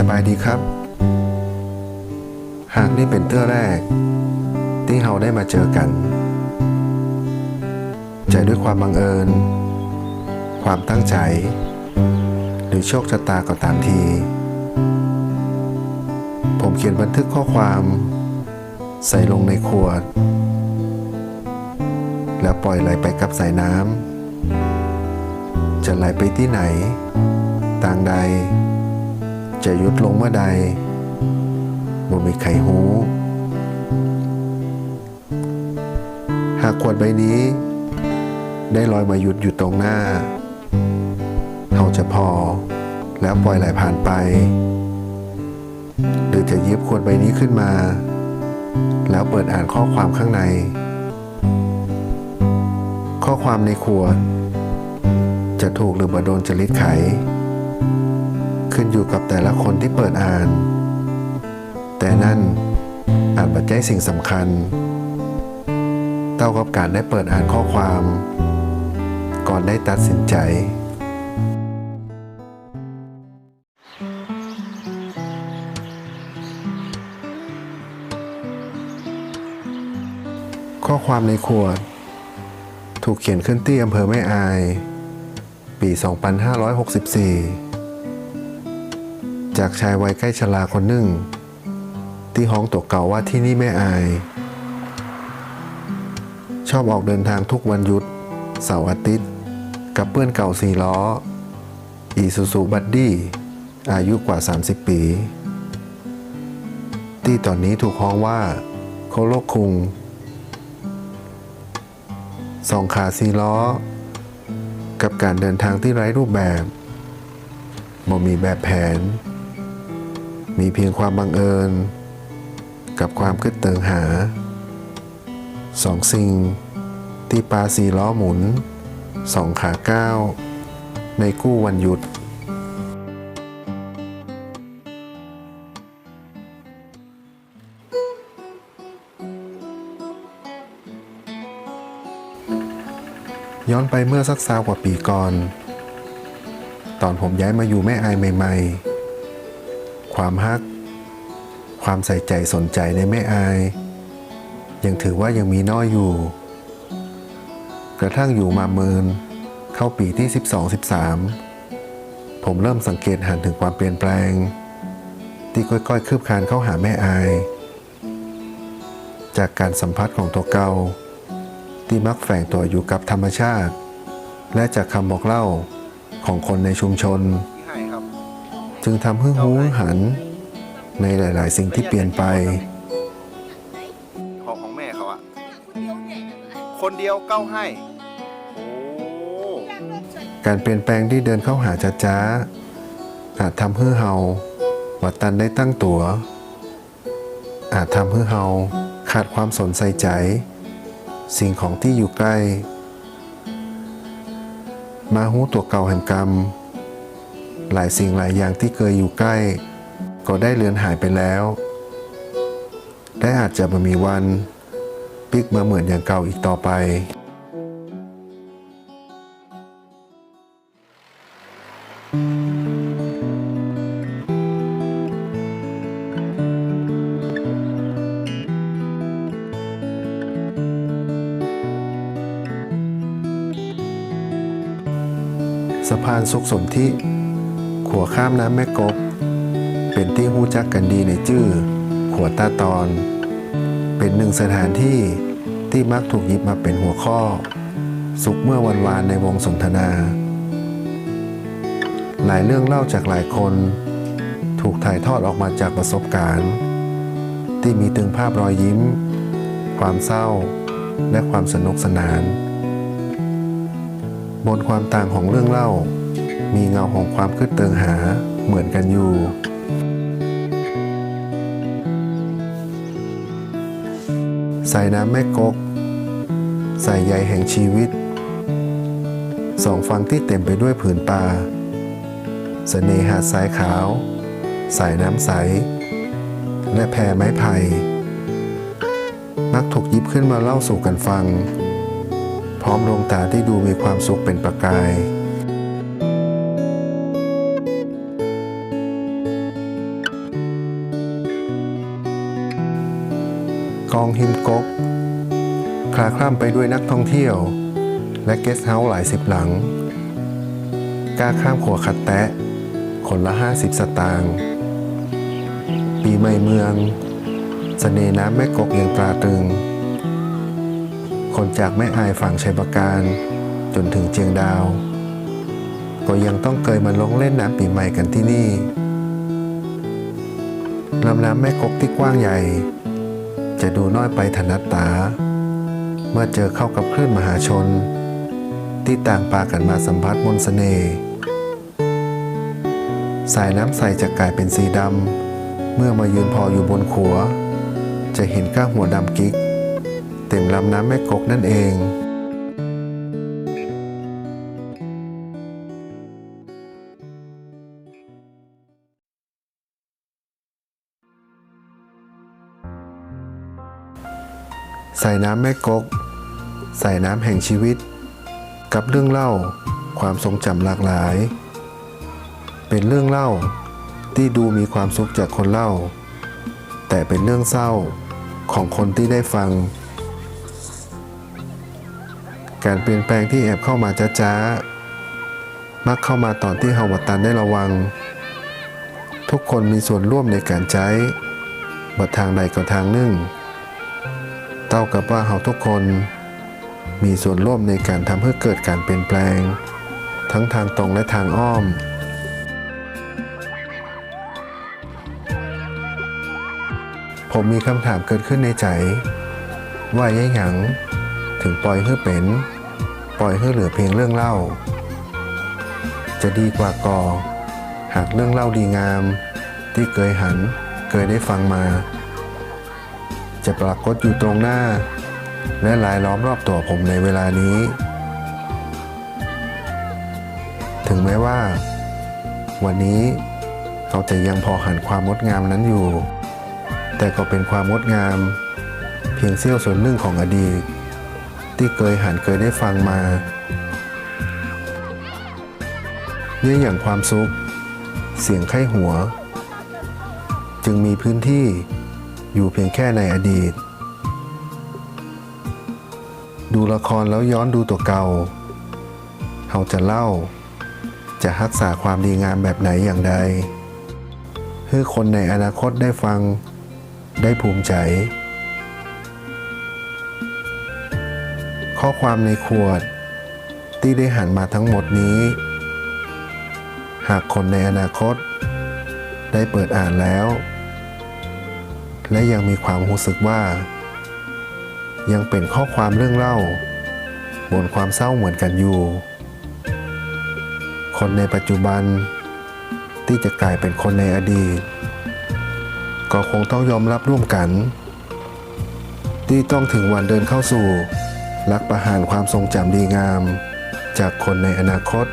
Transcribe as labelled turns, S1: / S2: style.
S1: สบายดีครับ หากนี่เป็นเตื้อแรก ที่เราได้มาเจอกันใจด้วยความบังเอิญ ความตั้งใจ หรือโชคชะตาก็ตามที ผมเขียนบันทึกข้อความ ใส่ลงในขวด แล้วปล่อยไหลไปกับสายน้ำจะไหลไปที่ไหน ต่างใด จะยุดลงเมื่อใดบ่มีใครหูหากขวดใบนี้ ได้ลอยมาหยุดอยู่ตรงหน้าเราจะพอแล้วปล่อยไหลผ่านไป หรือจะยิบขวดใบนี้ขึ้นมา แล้วเปิดอ่านข้อความข้างใน ข้อความในขวดจะถูกหรือบ่โดนจริตไข ขึ้นอยู่กับแต่ละคนที่เปิดอ่าน แต่นั่นอาจบัดใจสิ่งสำคัญเท่ากับการได้เปิดอ่านข้อความ ก่อนได้ตัดสินใจข้อความในขวด ถูกเขียนขึ้นที่อำเภอแม่อาย ปี 2564 จากชายวัยใกล้ชราคนหนึ่ง ที่ห้องตกเก่าว่าที่นี่แม่อาย ชอบออกเดินทางทุกวันหยุด เสาร์อาทิตย์ กับเพื่อนเก่าสี่ล้อ อีซูซูบัดดี้อายุกว่า 30 ปี ที่ตอนนี้ถูกฮ้องว่า โคโลคุงสองขาสี่ล้อ กับการเดินทางที่ไร้รูปแบบบ่มีแบบแผน มีเพียงความบังเอิญ กับความคึดเติงหาสองสิ่ง ที่ปาสีล้อหมุนสองขาก้าวในกู้วันหยุดย้อนไปเมื่อสักสาวกว่าปีก่อน ตอนผมย้ายมาอยู่แม่อายใหม่ ๆ ความฮัก ความใส่ใจสนใจในแม่อาย ยังถือว่ายังมีน้อยอยู่ กระทั่งอยู่มาเมิน เข้าปีที่ 12-13 ผมเริ่มสังเกตหันถึงความเปลี่ยนแปลง ที่ค่อยๆคืบคลานเข้าหาแม่อาย จากการสัมผัสของตัวเกาที่มักแฝงตัวอยู่กับธรรมชาติ และจากคำบอกเล่าของคนในชุมชน จึงทำให้หูหันในหลาย ๆ สิ่งที่เปลี่ยนไป
S2: ของของแม่เขาอะคนเดียวเก้าให้โอ้
S1: การเปลี่ยนแปลงที่เดินเข้าหาจ้าจ้าๆอาจทำให้เฮาวัดตันได้ตั้งตัว อาจทำให้เฮาขาดความสนใส่ใจ สิ่งของที่อยู่ใกล้ มาหูตัวเก่าแห่งกรรม หลายสิ่งหลายอย่างที่เคยอยู่ใกล้ ก็ได้เลือนหายไปแล้ว และอาจจะไม่มีวันพลิกมาเหมือนอย่างเก่าอีกต่อไปสะพานสุขสนธิ ขัวข้ามน้ำแม่กบ เป็นที่หู้จักกันดีในชื่อขัวตาตอน เป็นหนึ่งสถานที่ที่มักถูกหยิบมาเป็นหัวข้อ สุขเมื่อวันวานในวงสนทนา หลายเรื่องเล่าจากหลายคน ถูกถ่ายทอดออกมาจากประสบการณ์ ที่มีตึงภาพรอยยิ้ม ความเศร้า และความสนุกสนาน บนความต่างของเรื่องเล่า มีเงาของความคืดเติงหาเหมือนกันอยู่ ใส่น้ำแม่กก ใส่ใยแห่งชีวิต สองฝั่งที่เต็มไปด้วยผืนป่าเสน่หาดทรายขาว สายน้ำใส และแพไม้ไผ่มักถูกยิบขึ้นมาเล่าสู่กันฟัง พร้อมดวงตาที่ดูมีความสุขเป็นประกาย กองหิมกก คลาคล่ำไปด้วยนักท่องเที่ยว และเกสต์เฮาส์หลายสิบหลังกล้าข้ามขัวขัดแตะ คนละห้าสิบสตางค์ปีใหม่เมืองสเสน่น้ำแม่กกยังตราตรึง คนจากแม่อายฝั่งชัยประการ จนถึงเจียงดาว ก็ยังต้องเคยมาลงเล่นน้ำปีใหม่กันที่นี่ลำน้ำแม่กกที่กว้างใหญ่ จะดูน้อยไปถนัดตา เมื่อเจอเข้ากับคลื่นมหาชน ที่ต่างปากันมาสัมผัสมนสเสน่ห์สายน้ำใสจะกลายเป็นสีดำ เมื่อมายืนพออยู่บนขัว จะเห็นก้าหัวดำกิ๊กเต็มลำน้ำแม่กกนั่นเอง ใส่น้ำแม่กกใส่น้ำแห่งชีวิต กับเรื่องเล่าความทรงจำหลากหลาย เป็นเรื่องเล่าที่ดูมีความสุขจากคนเล่า แต่เป็นเรื่องเศร้าของคนที่ได้ฟัง การเปลี่ยนแปลงที่แอบเข้ามาจ้าๆ มักเข้ามาตอนที่เฮาวัตันได้ระวัง ทุกคนมีส่วนร่วมในการใช้บัดทางใดก็ทางหนึ่ง ท่ากับว่าเราทุกคน มีส่วนร่วมในการทำให้เกิดการเปลี่ยนแปลง ทั้งทางตรงและทางอ้อม ผมมีคำถามเกิดขึ้นในใจ ว่าย่หยังถึงปล่อยให้เป็น ปล่อยให้เหลือเพียงเรื่องเล่า จะดีกว่ากอหากเรื่องเล่าดีงาม ที่เคยหันเคยได้ฟังมา จะปรากฏอยู่ตรงหน้า และหลายล้อมรอบตัวผมในเวลานี้ ถึงแม้ว่า วันนี้เราจะยังพอหันความงดงามนั้นอยู่ แต่ก็เป็นความงดงาม เพียงเสี้ยวส่วนหนึ่งของอดีต ที่เคยหันเคยได้ฟังมาเนื่องอย่างความสุข เสียงไข้หัว จึงมีพื้นที่ อยู่เพียงแค่ในอดีต ดูละครแล้วย้อนดูตัวเก่าเราจะเล่า จะรักษาความดีงามแบบไหนอย่างใดให้คนในอนาคตได้ฟังได้ภูมิใจ ข้อความในขวดที่ได้หันมาทั้งหมดนี้ หากคนในอนาคตได้เปิดอ่านแล้ว และยังมีความรู้สึกว่า ยังเป็นข้อความเรื่องเล่า บนความเศร้าเหมือนกันอยู่ คนในปัจจุบัน ที่จะกลายเป็นคนในอดีต ก็คงต้องยอมรับร่วมกัน ที่ต้องถึงวันเดินเข้าสู่ลักประหารความทรงจำดีงาม จากคนในอนาคต